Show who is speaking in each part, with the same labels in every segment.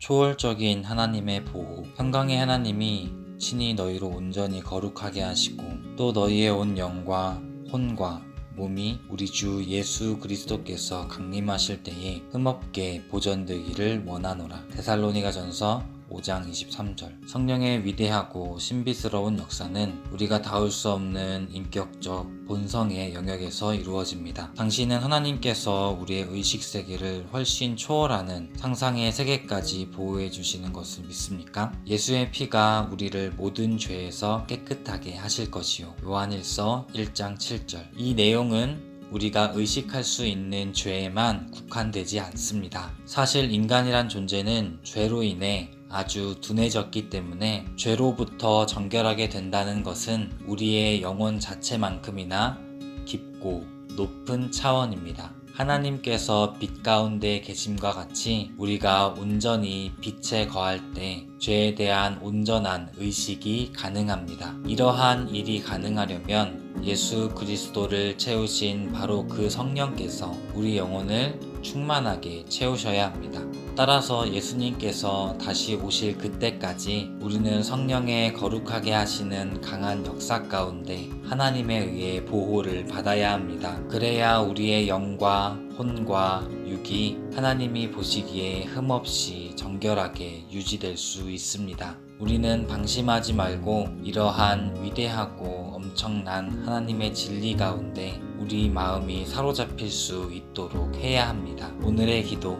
Speaker 1: 초월적인 하나님의 보호, 평강의 하나님이 친히 너희로 온전히 거룩하게 하시고 또 너희의 온 영과 혼과 몸이 우리 주 예수 그리스도께서 강림하실 때에 흠없게 보존되기를 원하노라. 데살로니가 전서 5장 23절. 성령의 위대하고 신비스러운 역사는 우리가 닿을 수 없는 인격적 본성의 영역에서 이루어집니다. 당신은 하나님께서 우리의 의식 세계를 훨씬 초월하는 상상의 세계까지 보호해 주시는 것을 믿습니까? 예수의 피가 우리를 모든 죄에서 깨끗하게 하실 것이요. 요한일서 1장 7절. 이 내용은 우리가 의식할 수 있는 죄에만 국한되지 않습니다. 사실 인간이란 존재는 죄로 인해 아주 둔해졌기 때문에 죄로부터 정결하게 된다는 것은 우리의 영혼 자체만큼이나 깊고 높은 차원입니다. 하나님께서 빛 가운데 계심과 같이 우리가 온전히 빛에 거할 때 죄에 대한 온전한 의식이 가능합니다. 이러한 일이 가능하려면 예수 그리스도를 채우신 바로 그 성령께서 우리 영혼을 충만하게 채우셔야 합니다. 따라서 예수님께서 다시 오실 그때까지 우리는 성령의 거룩하게 하시는 강한 역사 가운데 하나님에 의해 보호를 받아야 합니다. 그래야 우리의 영과 혼과 육이 하나님이 보시기에 흠없이 정결하게 유지될 수 있습니다. 우리는 방심하지 말고 이러한 위대하고 엄청난 하나님의 진리 가운데 우리 마음이 사로잡힐 수 있도록 해야 합니다. 오늘의 기도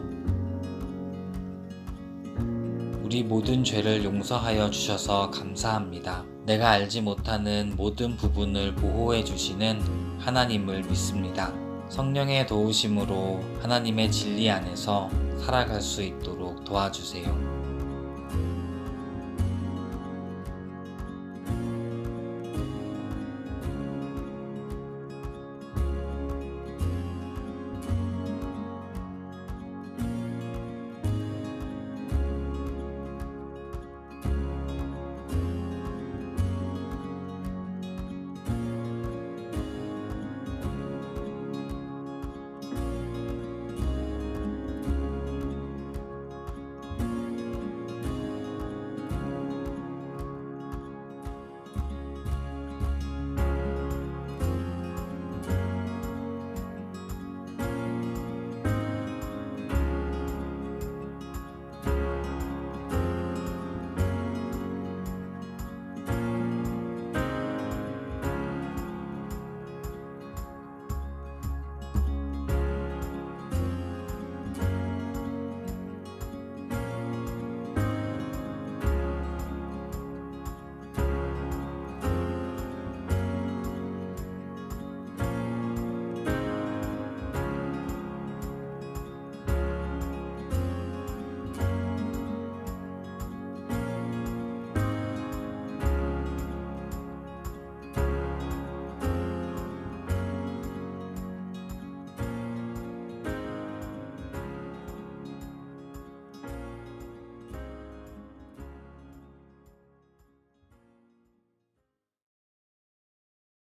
Speaker 1: 우리 모든 죄를 용서하여 주셔서 감사합니다. 내가 알지 못하는 모든 부분을 보호해 주시는 하나님을 믿습니다. 성령의 도우심으로 하나님의 진리 안에서 살아갈 수 있도록 도와주세요.